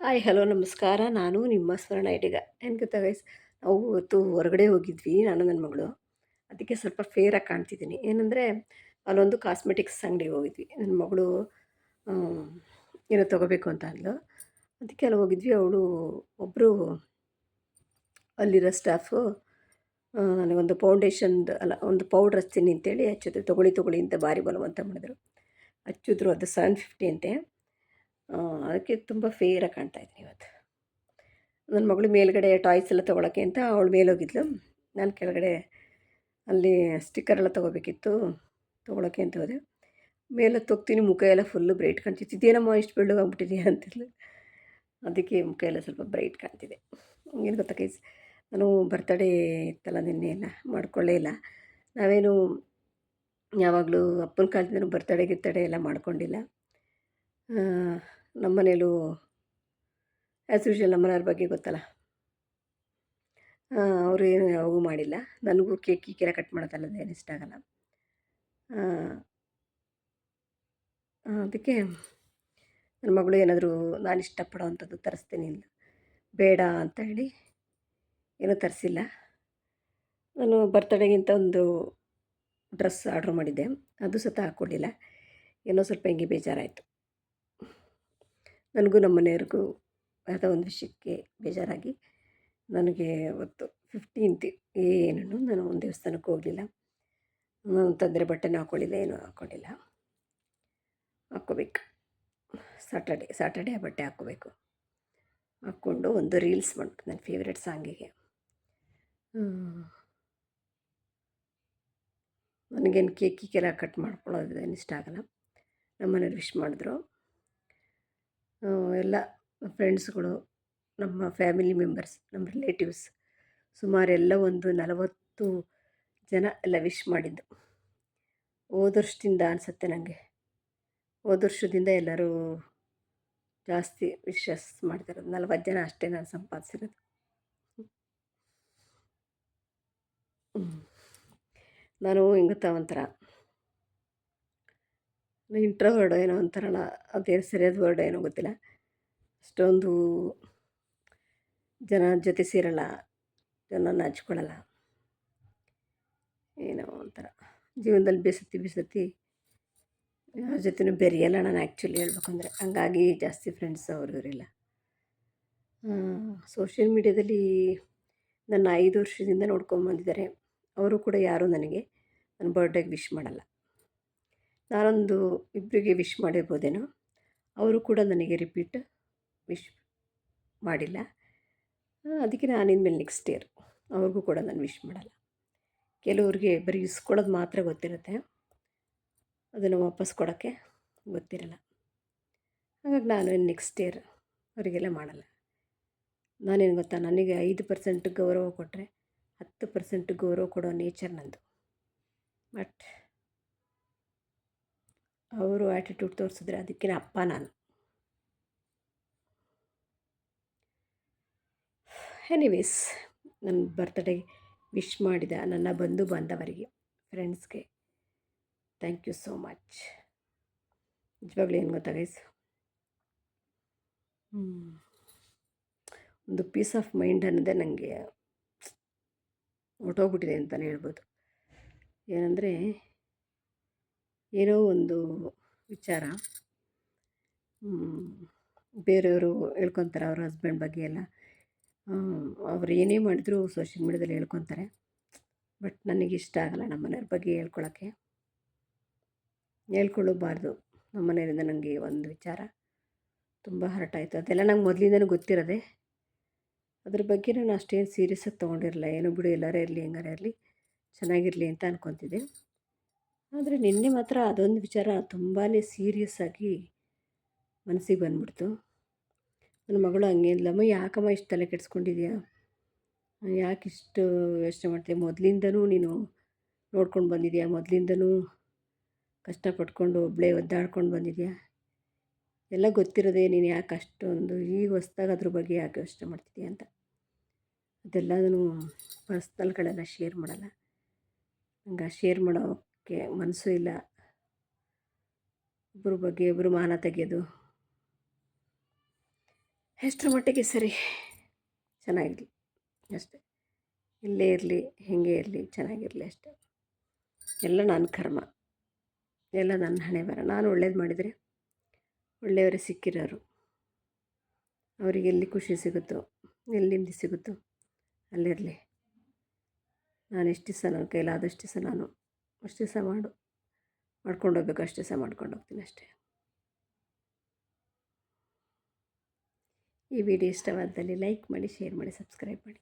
Hi, hello, ನಮಸ್ಕಾರ. ನಾನು ನಿಮ್ಮ ಸ್ವರ್ಣ ಇಡೀಗ ಏನು ಗೊತ್ತಾ ನಾವು ಇವತ್ತು ಹೊರಗಡೆ ಹೋಗಿದ್ವಿ, ನಾನು ನನ್ನ ಮಗಳು. ಅದಕ್ಕೆ ಸ್ವಲ್ಪ ಫೇರಾಗಿ ಕಾಣ್ತಿದ್ದೀನಿ. ಏನಂದರೆ, ಅಲ್ಲೊಂದು ಕಾಸ್ಮೆಟಿಕ್ಸ್ ಅಂಗಡಿಗೆ ಹೋಗಿದ್ವಿ. ನನ್ನ ಮಗಳು ಏನೋ ತೊಗೋಬೇಕು ಅಂತ ಅಂದ್ಲು. ಅದಕ್ಕೆ ಅಲ್ಲಿ ಹೋಗಿದ್ವಿ. ಅವಳು ಒಬ್ಬರು ಅಲ್ಲಿರೋ ಸ್ಟಾಫು ನನಗೊಂದು ಫೌಂಡೇಶನ್ದು ಅಲ್ಲ, ಒಂದು ಪೌಡ್ರ್ ಹಚ್ತೀನಿ ಅಂತೇಳಿ ಹಚ್ಚಿದ್ರು. ತೊಗೊಳ್ಳಿ ತೊಗೊಳ್ಳಿ ಅಂತ ಭಾರಿ ಬಲವಂತ ಮಾಡಿದ್ರು. ಹಚ್ಚಿದ್ರು, ಅದು ಸೆವೆನ್ ಫಿಫ್ಟಿ ಅಂತೆ. ಅದಕ್ಕೆ ತುಂಬ ಫೇರಾಗಿ ಕಾಣ್ತಾ ಇದ್ದೀನಿ ಇವತ್ತು. ನನ್ನ ಮಗಳು ಮೇಲ್ಗಡೆ ಟಾಯ್ಸ್ ಎಲ್ಲ ತೊಗೊಳಕ್ಕೆ ಅಂತ ಅವಳು ಮೇಲೋಗಿದ್ಲು ನಾನು ಕೆಳಗಡೆ ಅಲ್ಲಿ ಸ್ಟಿಕ್ಕರ್ ಎಲ್ಲ ತೊಗೋಬೇಕಿತ್ತು, ತೊಗೊಳಕ್ಕೆ ಅಂತ ಹೋದೆ. ಮೇಲೆ ತೊಗ್ತೀನಿ ಮುಖ ಎಲ್ಲ ಫುಲ್ಲು ಬ್ರೈಟ್ ಕಾಣ್ತಿತ್ತು. ಇದೇನಮ್ಮ ಇಷ್ಟು ಬೆಳ್ಳಗಾಗ್ಬಿಟ್ಟಿದೆಯಾ ಅಂತಿದ್ಲು. ಅದಕ್ಕೆ ಮುಖ ಎಲ್ಲ ಸ್ವಲ್ಪ ಬ್ರೈಟ್ ಕಾಣ್ತಿದೆ. ಏನು ಗೊತ್ತಾ ಕೈಸ್ ನಾನು ಬರ್ತಡೇ ಇತ್ತಲ್ಲ ನಿನ್ನೆ ಎಲ್ಲ, ಮಾಡ್ಕೊಳ್ಳೇ ಇಲ್ಲ. ನಾವೇನು ಯಾವಾಗಲೂ ಅಪ್ಪನ ಕಾಲದಿಂದ ಬರ್ತಡೇ ಗಿರ್ತಡೇ ಎಲ್ಲ ಮಾಡ್ಕೊಂಡಿಲ್ಲ. ನಮ್ಮ ಮನೇಲೂ ಆ್ಯಸ್ ಯೂಶ್ವಲ್ ನಮ್ಮನೆಯವ್ರ ಬಗ್ಗೆ ಗೊತ್ತಲ್ಲ. ಅವರು ಏನು ಯಾವಾಗೂ ಮಾಡಿಲ್ಲ. ನನಗೂ ಕೇಕ್ ಕೀಕೆಲ್ಲ ಕಟ್ ಮಾಡೋದಲ್ಲ ಏನು ಇಷ್ಟ ಆಗಲ್ಲ. ಅದಕ್ಕೆ ನನ್ನ ಮಗಳು ಏನಾದರೂ ನಾನು ಇಷ್ಟಪಡೋ ಅಂಥದ್ದು ತರಿಸ್ತೀನಿ ಇಲ್ಲ. ಬೇಡ ಅಂತ ಹೇಳಿ ಏನೂ ತರಿಸಿಲ್ಲ. ನಾನು ಬರ್ತಡೇಗಿಂತ ಒಂದು ಡ್ರೆಸ್ ಆರ್ಡ್ರ್ ಮಾಡಿದ್ದೆ. ಅದು ಸಹ ಹಾಕ್ಕೊಡ್ಲಿಲ್ಲ ಏನೋ ಸ್ವಲ್ಪ ಹಿಂಗೆ ಬೇಜಾರಾಯಿತು. ನನಗೂ ನಮ್ಮ ಮನೆಯವ್ರಿಗೂ ಯಾವುದೋ ಒಂದು ವಿಷಯಕ್ಕೆ ಬೇಜಾರಾಗಿ ನನಗೆ ಅವತ್ತು ಫಿಫ್ಟೀನ್ತ್ ಏನೂ ನಾನು ಒಂದು ದೇವಸ್ಥಾನಕ್ಕೆ ಹೋಗಲಿಲ್ಲ. ನಾನು ತಂದರೆ ಬಟ್ಟೆನೂ ಹಾಕ್ಕೊಳ್ಳಿಲ್ಲ, ಏನೂ ಹಾಕ್ಕೊಂಡಿಲ್ಲ. ಹಾಕ್ಕೋಬೇಕು. ಸಾಟರ್ಡೆ ಸಾಟರ್ಡೆ ಆ ಬಟ್ಟೆ ಹಾಕ್ಕೋಬೇಕು. ಹಾಕ್ಕೊಂಡು ಒಂದು ರೀಲ್ಸ್ ಮಾಡ್ಬೇಕು, ನನ್ನ ಫೇವ್ರೆಟ್ ಸಾಂಗಿಗೆ ನನಗೇನು ಕೇಕ್ ಗೀಕೆಲ್ಲ ಕಟ್ ಮಾಡ್ಕೊಳ್ಳೋದು ಏನು ಇಷ್ಟ ಆಗಲ್ಲ. ನಮ್ಮ ಮನೆಯವ್ರು ವಿಶ್ ಮಾಡಿದ್ರು. ಎಲ್ಲ ಫ್ರೆಂಡ್ಸ್ಗಳು ನಮ್ಮ ಫ್ಯಾಮಿಲಿ ಮೆಂಬರ್ಸ್ ನಮ್ಮ ರಿಲೇಟಿವ್ಸ್ ಸುಮಾರು ಎಲ್ಲ ಒಂದು ನಲವತ್ತು ಜನ ಎಲ್ಲ ವಿಶ್ ಮಾಡಿದ್ದು. ಹೋದ ವರ್ಷದಿಂದ ಅನಿಸುತ್ತೆ ನನಗೆ ಹೋದ ವರ್ಷದಿಂದ ಎಲ್ಲರೂ ಜಾಸ್ತಿ ವಿಶಸ್ ಮಾಡ್ತಿರೋದು. ನಲ್ವತ್ತು ಜನ ಅಷ್ಟೇ ನಾನು ಸಂಪಾದಿಸಿರೋದು. ನಾನು ಹೆಂಗುತ್ತಾ ಗೊತ್ತಾ ಒಂಥರ ಇಂಟ್ರೋವರ್ಡ್ ಏನೋ ಅಂತಾರಲ್ಲ ಅದೇನು ಸರಿಯಾದ ವರ್ಡ್ ಏನೋ ಗೊತ್ತಿಲ್ಲ. ಅಷ್ಟೊಂದು ಜನ ಜೊತೆ ಸೇರಲ್ಲ ಜನ ಹಚ್ಕೊಳ್ಳಲ್ಲ. ಏನೋ ಒಂಥರ. ಜೀವನದಲ್ಲಿ ಬೇಸತ್ತಿ ಬೇಸತ್ತಿ ಯಾರ ಜೊತೆನೂ ಬೆರೆಯಲ್ಲ ನಾನು ಆ್ಯಕ್ಚುಲಿ ಹೇಳ್ಬೇಕಂದ್ರೆ. ಹಂಗಾಗಿ ಜಾಸ್ತಿ ಫ್ರೆಂಡ್ಸ್ ಅವರು ಇವರಿಲ್ಲ ಸೋಷಿಯಲ್ ಮೀಡ್ಯಾದಲ್ಲಿ ನನ್ನ ಐದು ವರ್ಷದಿಂದ ನೋಡ್ಕೊಂಬಂದಿದ್ದಾರೆ ಅವರು ಕೂಡ ಯಾರೂ ನನಗೆ ನನ್ನ ಬರ್ಡೇಗೆ ವಿಶ್ ಮಾಡಲ್ಲ. ನಾನೊಂದು ಇಬ್ಬರಿಗೆ ವಿಶ್ ಮಾಡಿರ್ಬೋದೇನೋ, ಅವರು ಕೂಡ ನನಗೆ ರಿಪೀಟ್ ವಿಶ್ ಮಾಡಿಲ್ಲ. ಅದಕ್ಕೆ ನಾನು ಇನ್ಮೇಲೆ ನೆಕ್ಸ್ಟ್ ಇಯರ್ ಅವ್ರಿಗೂ ಕೂಡ ನಾನು ವಿಶ್ ಮಾಡಲ್ಲ. ಕೆಲವ್ರಿಗೆ ಬರೀ ಇಸ್ಕೊಳ್ಳೋದು ಮಾತ್ರ ಗೊತ್ತಿರುತ್ತೆ. ಅದನ್ನು ವಾಪಸ್ ಕೊಡೋಕ್ಕೆ ಗೊತ್ತಿರಲ್ಲ. ಹಾಗಾಗಿ ನಾನು ನೆಕ್ಸ್ಟ್ ಇಯರ್ ಅವರಿಗೆಲ್ಲ ಮಾಡಲ್ಲ. ನಾನೇನು ಗೊತ್ತಾ, ನನಗೆ ಐದು ಪರ್ಸೆಂಟ್ ಗೌರವ ಕೊಟ್ಟರೆ ಹತ್ತು ಪರ್ಸೆಂಟ್ ಗೌರವ ಕೊಡೋ ನೇಚರ್ ನಂದು. ಬಟ್ ಅವರು ಆ್ಯಟಿಟ್ಯೂಡ್ ತೋರಿಸಿದ್ರೆ ಅದಕ್ಕೆ ಅಪ್ಪ ನಾನು. ಎನಿವೇಸ್ ನನ್ನ ಬರ್ತ್ಡೇ ವಿಶ್ ಮಾಡಿದ ನನ್ನ ಬಂಧು ಬಾಂಧವರಿಗೆ ಫ್ರೆಂಡ್ಸ್ಗೆ ಥ್ಯಾಂಕ್ ಯು ಸೋ ಮಚ್ ನಿಜವಾಗ್ಲೂ ಏನು ಗೊತ್ತಾ ಗೈಸ್ ಒಂದು ಪೀಸ್ ಆಫ್ ಮೈಂಡ್ ಅನ್ನೋದೇ ನನಗೆ ಹೊಟ್ಟೋಗ್ಬಿಟ್ಟಿದೆ ಅಂತಲೇ ಹೇಳ್ಬೋದು. ಏನಂದರೆ ಏನೋ ಒಂದು ವಿಚಾರ. ಬೇರೆಯವರು ಹೇಳ್ಕೊತಾರೆ ಅವ್ರ ಹಸ್ಬೆಂಡ್ ಬಗ್ಗೆ ಎಲ್ಲ. ಅವ್ರು ಏನೇ ಮಾಡಿದ್ರು ಸೋಷಿಯಲ್ ಮೀಡ್ಯಾದಲ್ಲಿ ಹೇಳ್ಕೊತಾರೆ. ಬಟ್ ನನಗೆ ಇಷ್ಟ ಆಗಲ್ಲ ನಮ್ಮ ಮನೆಯವ್ರ ಬಗ್ಗೆ ಹೇಳ್ಕೊಳಕ್ಕೆ. ಹೇಳ್ಕೊಳ್ಳಬಾರ್ದು. ನಮ್ಮ ಮನೆಯವರಿಂದ ನನಗೆ ಒಂದು ವಿಚಾರ. ತುಂಬ ಹರ್ಟ್ ಆಯಿತು. ಅದೆಲ್ಲ ನಂಗೆ ಮೊದಲಿಂದನೂ ಗೊತ್ತಿರೋದೆ. ಅದ್ರ ಬಗ್ಗೆ ನಾನು ಅಷ್ಟೇನು ಸೀರಿಯಸ್ಸಾಗಿ ತೊಗೊಂಡಿರಲಿಲ್ಲ ಏನೋ ಬಿಡು, ಎಲ್ಲರೇ ಇರಲಿ, ಹೆಂಗಾರೇ ಇರಲಿ, ಚೆನ್ನಾಗಿರಲಿ ಅಂತ ಅನ್ಕೊತಿದ್ದೆ. ಆದರೆ ನಿನ್ನೆ ಮಾತ್ರ ಅದೊಂದು ವಿಚಾರ ತುಂಬಾ ಸೀರಿಯಸ್ ಆಗಿ ಮನಸ್ಸಿಗೆ ಬಂದ್ಬಿಡ್ತು. ನನ್ನ ಮಗಳು ಹಂಗೆ ಇಲ್ಲಮ್ಮ ಯಾಕಮ್ಮ ಇಷ್ಟು ತಲೆ ಕೆಡಿಸ್ಕೊಂಡಿದ್ಯಾ? ಯಾಕೆ ಇಷ್ಟು ಯೋಚನೆ ಮಾಡ್ತೀಯ ಮೊದಲಿಂದನೂ ನೀನು ನೋಡ್ಕೊಂಡು ಬಂದಿದ್ಯಾ? ಮೊದಲಿಂದನೂ ಕಷ್ಟಪಟ್ಕೊಂಡು ಒಬ್ಬಳೇ ಒದ್ದಾಡ್ಕೊಂಡು ಬಂದಿದ್ಯಾ? ಎಲ್ಲ ಗೊತ್ತಿರೋದೆ ನೀನು ಯಾಕೆ ಅಷ್ಟೊಂದು ಈಗ ಹೊಸ್ದಾಗ ಅದ್ರ ಬಗ್ಗೆ ಯಾಕೆ ಯೋಚನೆ ಮಾಡ್ತಿದ್ಯಾ ಅಂತ? ಅದೆಲ್ಲದೂ ಪರ್ಸ್ನಲ್ಗಳೆಲ್ಲ ಶೇರ್ ಮಾಡಲ್ಲ. ಹಂಗೆ ಶೇರ್ ಮಾಡೋಕ್ಕೆ ಮನಸ್ಸು ಇಲ್ಲ. ಒಬ್ಬರ ಬಗ್ಗೆ ಒಬ್ಬರು ಮಾನ ತೆಗೆಯೋದು ಎಷ್ಟರ ಮಟ್ಟಿಗೆ ಸರಿ? ಚೆನ್ನಾಗಿರಲಿ ಅಷ್ಟೆ. ಇಲ್ಲೇ ಇರಲಿ, ಹೇಗೆ ಇರಲಿ, ಚೆನ್ನಾಗಿರಲಿ ಅಷ್ಟೆ. ಎಲ್ಲ ನನ್ನ ಕರ್ಮ. ಎಲ್ಲ ನನ್ನ ಹಣೆ ಬರ ನಾನು ಒಳ್ಳೇದು ಮಾಡಿದರೆ ಒಳ್ಳೆಯವರೇ ಸಿಕ್ಕಿರೋರು. ಅವರಿಗೆ ಎಲ್ಲಿ ಖುಷಿ ಸಿಗುತ್ತೋ ಎಲ್ಲಿಂದ ಸಿಗುತ್ತೋ ಅಲ್ಲಿರಲಿ. ನಾನು ಎಷ್ಟು ದಿವಸ ನನ್ನ ಕೈಲಾದಷ್ಟು ದಿವಸ ನಾನು ಅಷ್ಟು ದಿವಸ ಮಾಡು. ಮಾಡ್ಕೊಂಡು ಹೋಗ್ಬೇಕು, ಅಷ್ಟು ದಿವಸ ಮಾಡ್ಕೊಂಡು ಹೋಗ್ತೀನಿ ಅಷ್ಟೇ. ಈ ವಿಡಿಯೋ ಇಷ್ಟವಾದಲ್ಲಿ ಲೈಕ್ ಮಾಡಿ, ಶೇರ್ ಮಾಡಿ, ಸಬ್ಸ್ಕ್ರೈಬ್ ಮಾಡಿ.